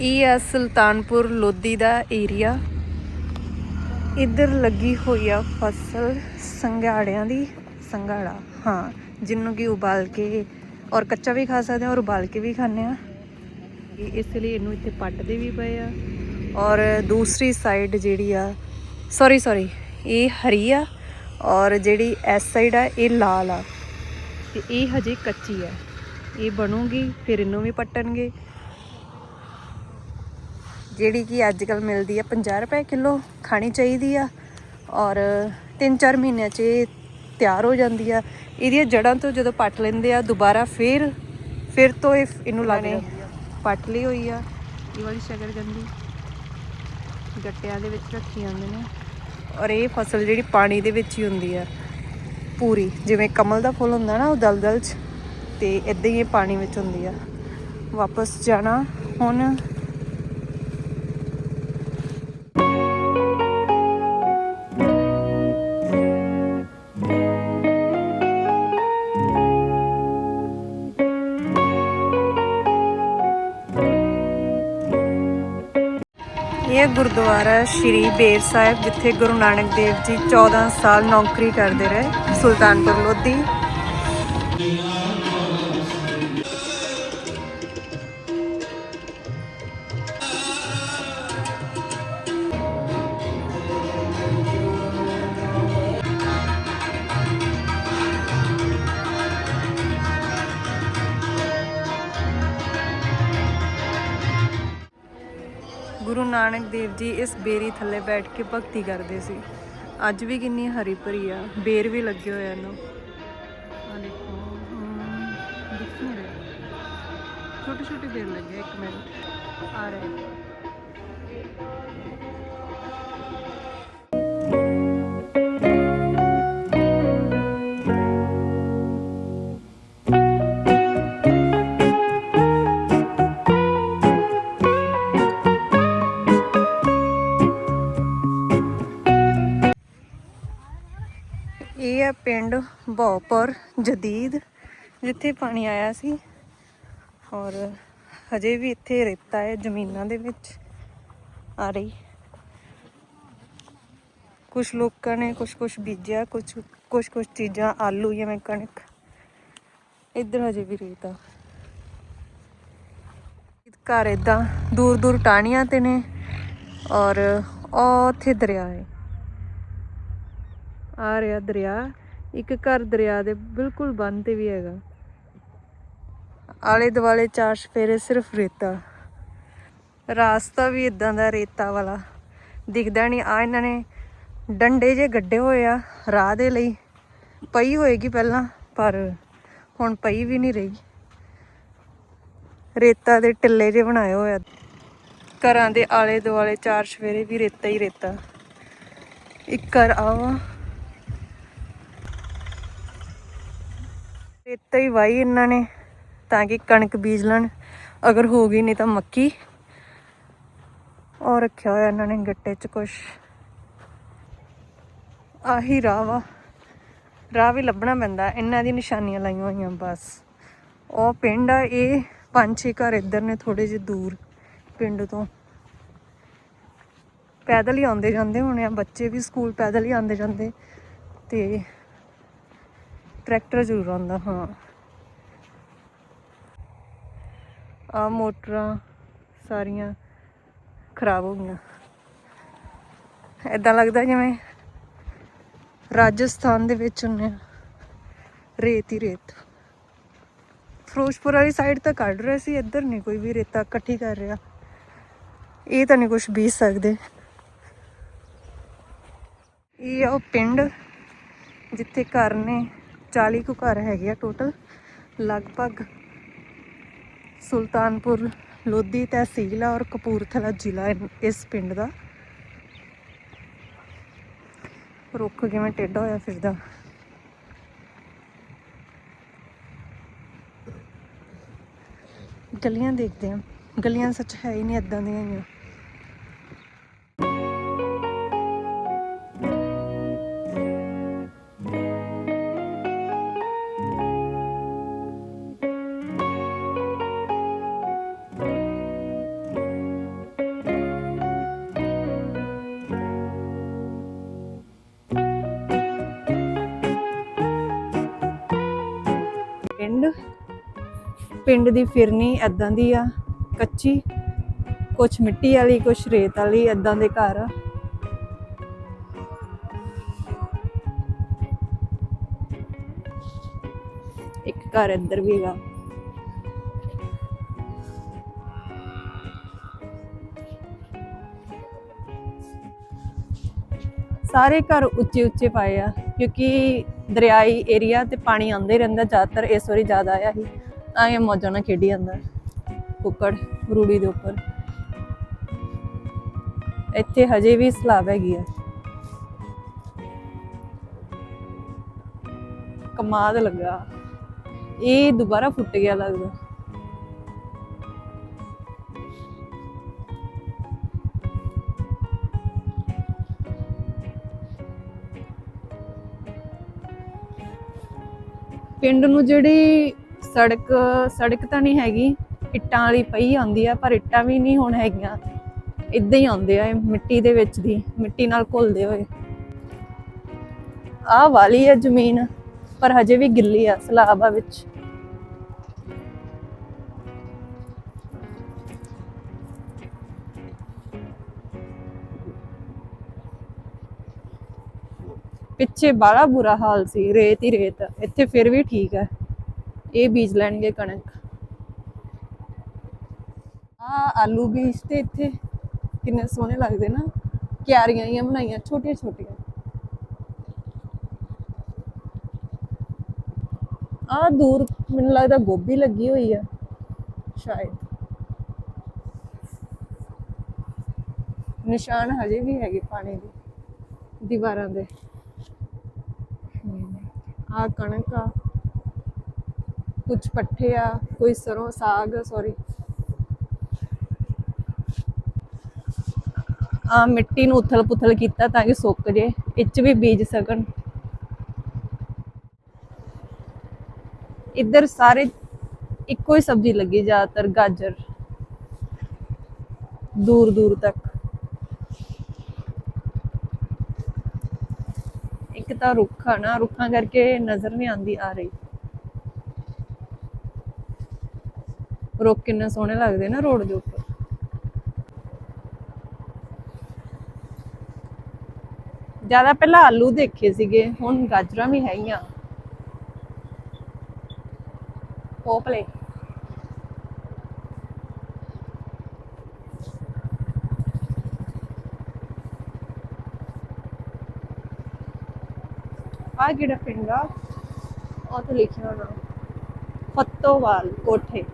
ਇਹ ਆ ਸੁਲਤਾਨਪੁਰ ਲੋਧੀ ਦਾ ਏਰੀਆ ਇੱਧਰ ਲੱਗੀ ਹੋਈ ਆ ਫਸਲ ਸੰਘਾੜਿਆਂ ਦੀ, ਸੰਘਾੜਾ, ਹਾਂ, ਜਿਹਨੂੰ ਕਿ ਉਬਾਲ ਕੇ ਔਰ ਕੱਚਾ ਵੀ ਖਾ ਸਕਦੇ ਆ ਔਰ ਉਬਾਲ ਕੇ ਵੀ ਖਾਂਦੇ ਆ ਇਸ ਲਈ ਇਹਨੂੰ ਇੱਥੇ ਪੱਟਦੇ ਵੀ ਪਏ ਆ। ਔਰ ਦੂਸਰੀ ਸਾਈਡ ਜਿਹੜੀ ਆ ਸੌਰੀ ਸੌਰੀ ਇਹ ਹਰੀ ਆ, ਔਰ ਜਿਹੜੀ ਇਸ ਸਾਈਡ ਆ, ਇਹ ਲਾਲ ਆ। ਤੇ ਇਹ ਹਜੇ ਕੱਚੀ ਆ। ਇਹ ਬਣੂਗੀ, ਫਿਰ ਇਹਨੂੰ ਵੀ ਪੱਟਣਗੇ। ਜਿਹੜੀ ਕਿ ਅੱਜ ਕੱਲ ਮਿਲਦੀ ਆ 50 ਰੁਪਏ ਕਿਲੋ ਖਾਣੀ ਚਾਹੀਦੀ ਆ ਔਰ 3-4 ਮਹੀਨਿਆਂ 'ਚ ਇਹ ਤਿਆਰ ਹੋ ਜਾਂਦੀ ਆ। ਇਹਦੀਆਂ ਜੜਾਂ ਤੋਂ ਜਦੋਂ ਪੱਟ ਲੈਂਦੇ ਆ, ਦੁਬਾਰਾ ਫਿਰ ਫਿਰ ਤੋਂ ਇਹ ਇਹਨੂੰ ਲਾਣੇ ਪੱਟ ਲਈ ਹੋਈ ਆ। ਇਹ ਵਾਲੀ ਸ਼ਕਰਗੰਦੀ ਗੱਟਿਆਂ ਦੇ ਵਿੱਚ ਰੱਖੀ ਜਾਂਦੇ ਨੇ। ਔਰ ਇਹ ਫਸਲ ਜਿਹੜੀ ਪਾਣੀ ਦੇ ਵਿੱਚ ਹੀ ਹੁੰਦੀ ਆ, ਪੂਰੀ। ਜਿਵੇਂ ਕਮਲ ਦਾ ਫੁੱਲ ਹੁੰਦਾ ਨਾ, ਉਹ ਦਲਦਲ 'ਚ, ਤੇ ਇਦਾਂ ਹੀ ਇਹ ਪਾਣੀ ਵਿੱਚ ਹੁੰਦੀ ਆ। ਵਾਪਸ ਜਾਣਾ ਹੁਣ ਇਹ ਗੁਰਦੁਆਰਾ ਸ਼੍ਰੀ ਬੇਰ ਸਾਹਿਬ, ਜਿੱਥੇ ਗੁਰੂ ਨਾਨਕ ਦੇਵ ਜੀ 14 ਸਾਲ ਨੌਕਰੀ ਕਰਦੇ ਰਹੇ, ਸੁਲਤਾਨਪੁਰ ਲੋਧੀ। ਗੁਰੂ ਨਾਨਕ ਦੇਵ ਜੀ ਇਸ ਬੇਰੀ ਥੱਲੇ ਬੈਠ ਕੇ ਭਗਤੀ ਕਰਦੇ ਸੀ। ਅੱਜ ਵੀ ਕਿੰਨੀ ਹਰੀ ਭਰੀ ਆ। ਬੇਰ ਵੀ ਲੱਗੇ ਹੋਏ ਇਹਨੂੰ। ਆ ਦੇਖੋ ਦਿਖ ਨਹੀਂ ਰਹੇ ਛੋਟੇ ਛੋਟੇ ਬੇਰ ਲੱਗੇ ਇੱਕ ਮਿੰਟ। ਆ ਰਹੇ। ਹੈ ਪਿੰਡ ਭੌਪੁਰ ਜਦੀਦ, ਜਿੱਥੇ ਪਾਣੀ ਆਇਆ ਸੀ। ਔਰ ਹਜੇ ਵੀ ਇੱਥੇ ਰੇਤਾ ਹੈ ਜ਼ਮੀਨਾਂ ਦੇ ਵਿੱਚ। ਆ ਰਹੀ। ਕੁਝ ਲੋਕਾਂ ਨੇ ਕੁਝ ਕੁਝ ਬੀਜਿਆ ਕੁਝ ਕੁਝ ਕੁਝ ਚੀਜ਼ਾਂ, ਆਲੂ ਜਿਵੇਂ ਕਣਕ। ਇੱਧਰ ਹਜੇ ਵੀ ਰੇਤਾ ਘਰ ਇਦਾਂ ਦੂਰ ਦੂਰ ਟਾਹਣੀਆਂ ਤੇ ਨੇ। ਔਰ ਉੱਥੇ ਦਰਿਆ ਹੈ। ਆ ਰਿਹਾ ਦਰਿਆ, ਇੱਕ ਘਰ ਦਰਿਆ ਦੇ ਬਿਲਕੁਲ ਬੰਨ ਤੇ ਵੀ ਹੈਗਾ। ਆਲੇ ਦੁਆਲੇ ਚਾਰ ਸਫੇਰੇ ਸਿਰਫ ਰੇਤਾ। ਰਾਸਤਾ ਵੀ ਇਦਾਂ ਦਾ ਰੇਤਾ ਵਾਲਾ। ਦਿਖਦਾ ਨਹੀਂ ਆ ਇਹਨਾਂ ਨੇ ਡੰਡੇ ਜੇ ਗੱਡੇ ਹੋਏ ਆ ਰਾਹ ਦੇ ਲਈ। ਪਈ ਹੋਏਗੀ ਪਹਿਲਾਂ, ਪਰ ਹੁਣ ਪਈ ਵੀ ਨਹੀਂ ਰਹੀ। ਰੇਤਾ ਦੇ ਟਿੱਲੇ ਜੇ ਬਣਾਏ ਹੋਏ ਆ। ਘਰਾਂ ਦੇ ਆਲੇ ਦੁਆਲੇ ਚਾਰ ਸਫੇਰੇ ਵੀ ਰੇਤਾ ਹੀ ਰੇਤਾ। ਇੱਕ ਘਰ ਆਵਾ ਰੇਤਾ ਹੀ ਵਾਈ ਇਹਨਾਂ ਨੇ, ਤਾਂ ਕਿ ਕਣਕ ਬੀਜ ਲੈਣ। ਅਗਰ ਹੋ ਗਈ ਨਹੀਂ ਤਾਂ ਮੱਕੀ। ਔਰ ਰੱਖਿਆ ਹੋਇਆ ਇਹਨਾਂ ਨੇ ਗੱਟੇ 'ਚ ਕੁਛ। ਆਹੀ ਰਾਹ ਵਾ। ਰਾਹ ਵੀ ਲੱਭਣਾ ਪੈਂਦਾ, ਇਹਨਾਂ ਦੀ ਨਿਸ਼ਾਨੀਆਂ ਲਾਈਆਂ ਹੋਈਆਂ ਬਸ। ਉਹ ਪਿੰਡ ਆ ਇਹ, ਪੰਜ ਛੇ ਘਰ ਇੱਧਰ ਨੇ ਥੋੜੇ ਜਿਹੇ ਦੂਰ, ਪਿੰਡ ਤੋਂ। ਪੈਦਲ ਹੀ ਆਉਂਦੇ ਜਾਂਦੇ ਹੋਣੇ ਆ, ਬੱਚੇ ਵੀ ਸਕੂਲ ਪੈਦਲ ਹੀ ਆਉਂਦੇ ਜਾਂਦੇ। ਤੇ ਟਰੈਕਟਰ ਜ਼ਰੂਰ ਆਉਂਦਾ, ਹਾਂ। ਆ ਮੋਟਰਾਂ ਸਾਰੀਆਂ ਖਰਾਬ ਹੋ ਗਈਆਂ। ਇਦਾਂ ਲੱਗਦਾ ਜਿਵੇਂ ਰਾਜਸਥਾਨ ਦੇ ਵਿੱਚ ਹੁੰਨੇ ਆ। ਰੇਤ ਹੀ ਰੇਤ। ਫਿਰੋਜ਼ਪੁਰ ਵਾਲੀ ਸਾਈਡ ਤਾਂ ਕੱਢ ਰਹੇ ਸੀ, ਇੱਧਰ ਨਹੀਂ ਕੋਈ ਵੀ ਰੇਤਾ ਇਕੱਠੀ ਕਰ ਰਿਹਾ। ਇਹ ਤਾਂ ਨਹੀਂ ਕੁਝ ਬੀਜ ਸਕਦੇ। ਇਹ ਆ ਉਹ ਪਿੰਡ ਜਿੱਥੇ ਘਰ ਨੇ 40 ਕੁ ਘਰ ਹੈਗੇ ਆ ਟੋਟਲ ਲਗਭਗ ਸੁਲਤਾਨਪੁਰ, ਲੋਧੀ ਤਹਿਸੀਲ ਆ ਔਰ ਕਪੂਰਥਲਾ ਜ਼ਿਲ੍ਹਾ ਇਸ ਪਿੰਡ ਦਾ। ਰੁੱਖ ਕਿਵੇਂ ਟੇਢਾ ਹੋਇਆ ਫਿਰਦਾ? ਗਲੀਆਂ ਦੇਖਦੇ ਆ ਗਲੀਆਂ ਸੱਚ ਹੈ ਹੀ ਨਹੀਂ ਇਦਾਂ ਦੀਆਂ ਹੀ ਆ। ਪਿੰਡ। ਦੀ ਫਿਰਨੀ ਐਦਾਂ ਦੀ ਆ, ਕੱਚੀ। ਕੁਛ ਮਿੱਟੀ ਵਾਲੀ, ਕੁਛ ਰੇਤ ਵਾਲੀ ਐਦਾਂ ਦੇ ਘਰ। ਆ ਇੱਕ ਘਰ ਇੱਧਰ ਵੀ ਹੈਗਾ। ਸਾਰੇ ਘਰ ਉੱਚੇ ਉੱਚੇ ਪਾਏ ਆ, ਕਿਉਂਕਿ ਦਰਿਆਈ ਏਰੀਆ ਤੇ ਪਾਣੀ ਆਉਂਦਾ ਹੀ ਰਹਿੰਦਾ, ਜ਼ਿਆਦਾਤਰ ਇਸ ਵਾਰੀ ਜ਼ਿਆਦਾ ਆਇਆ ਸੀ। ਤਾਂ ਇਹ ਮੌਜਾਂ ਨਾਲ ਖੇਡੀ ਜਾਂਦਾ। ਕੁੱਕੜ, ਰੂੜੀ ਦੇ ਉੱਪਰ। ਇੱਥੇ ਹਜੇ ਵੀ ਸਲਾਬ ਹੈਗੀ ਆ। ਕਮਾਦ ਲੱਗਾ। ਇਹ ਦੁਬਾਰਾ ਫੁੱਟ ਗਿਆ ਲੱਗਦਾ। ਪਿੰਡ ਨੂੰ ਜਿਹੜੀ ਸੜਕ ਸੜਕ ਤਾਂ ਨਹੀਂ ਹੈਗੀ, ਇੱਟਾਂ ਵਾਲੀ ਪਈ ਆਉਂਦੀ ਆ, ਪਰ ਇੱਟਾਂ ਵੀ ਨਹੀਂ ਹੁਣ ਹੈਗੀਆਂ। ਇਦਾਂ ਹੀ ਆਉਂਦੇ ਆ ਮਿੱਟੀ ਦੇ ਵਿੱਚ ਦੀ, ਮਿੱਟੀ ਨਾਲ ਘੁਲਦੇ ਹੋਏ। ਆਹ ਵਾਲੀ ਆ ਜ਼ਮੀਨ, ਪਰ ਹਜੇ ਵੀ ਗਿੱਲੀ ਆ ਸਲਾਬ ਆ ਵਿੱਚ। ਪਿੱਛੇ ਬਾਲਾ ਬੁਰਾ ਹਾਲ ਸੀ, ਰੇਤ ਹੀ ਰੇਤ, ਇੱਥੇ ਫਿਰ ਵੀ ਠੀਕ ਹੈ। ਇਹ ਬੀਜ ਲੈਣਗੇ ਕਣਕ। ਆ ਆਲੂ ਬੀਜ ਤੇ ਇੱਥੇ ਕਿੰਨੇ ਸੋਹਣੇ ਲੱਗਦੇ ਨਾ। ਕਿਆਰੀਆਂ ਹੀ ਬਣਾਈਆਂ ਛੋਟੀਆਂ ਛੋਟੀਆਂ ਆ ਦੂਰ ਮੈਨੂੰ ਲੱਗਦਾ ਗੋਭੀ ਲੱਗੀ ਹੋਈ ਆ, ਸ਼ਾਇਦ। ਨਿਸ਼ਾਨ ਹਜੇ ਵੀ ਹੈਗੇ ਪਾਣੀ ਦੇ, ਦੀਵਾਰਾਂ ਦੇ। ਆ ਕਣਕ ਆ ਕੁਝ ਪੱਠੇ ਆ, ਕੋਈ ਸਰੋਂ, ਸਾਗ ਸੌਰੀ ਆ ਮਿੱਟੀ ਨੂੰ ਉਥਲ ਪੁਥਲ ਕੀਤਾ ਤਾਂ ਕਿ ਸੁੱਕ ਜੇ ਇੱਚ ਵੀ ਬੀਜ ਸਕਣ। ਇੱਧਰ ਸਾਰੇ ਇੱਕੋ ਹੀ ਸਬਜ਼ੀ ਲੱਗੀ ਜ਼ਿਆਦਾਤਰ ਗਾਜਰ। ਦੂਰ ਦੂਰ ਤੱਕ ਇੱਕ ਤਾਂ ਰੁੱਖ ਆ ਨਾ, ਰੁੱਖਾਂ ਕਰਕੇ ਨਜ਼ਰ ਨਹੀਂ ਆਉਂਦੀ, ਆ ਰਹੀ। ਰੁੱਖ ਕਿੰਨੇ ਸੋਹਣੇ ਲੱਗਦੇ ਨਾ ਰੋਡ ਦੇ ਉੱਪਰ। ਜ਼ਿਆਦਾ ਪਹਿਲਾਂ ਆਲੂ ਦੇਖੇ ਸੀਗੇ, ਹੁਣ ਗਾਜਰਾਂ ਵੀ ਹੈਗੀਆਂ। ਪੋਪਲੇ ਆ ਕਿਹੜਾ ਪਿੰਡ ਆ? ਉਹ ਤੇ ਲਿਖਿਆ ਹੋਣਾ। ਫੱਤੋਵਾਲ ਕੋਠੇ।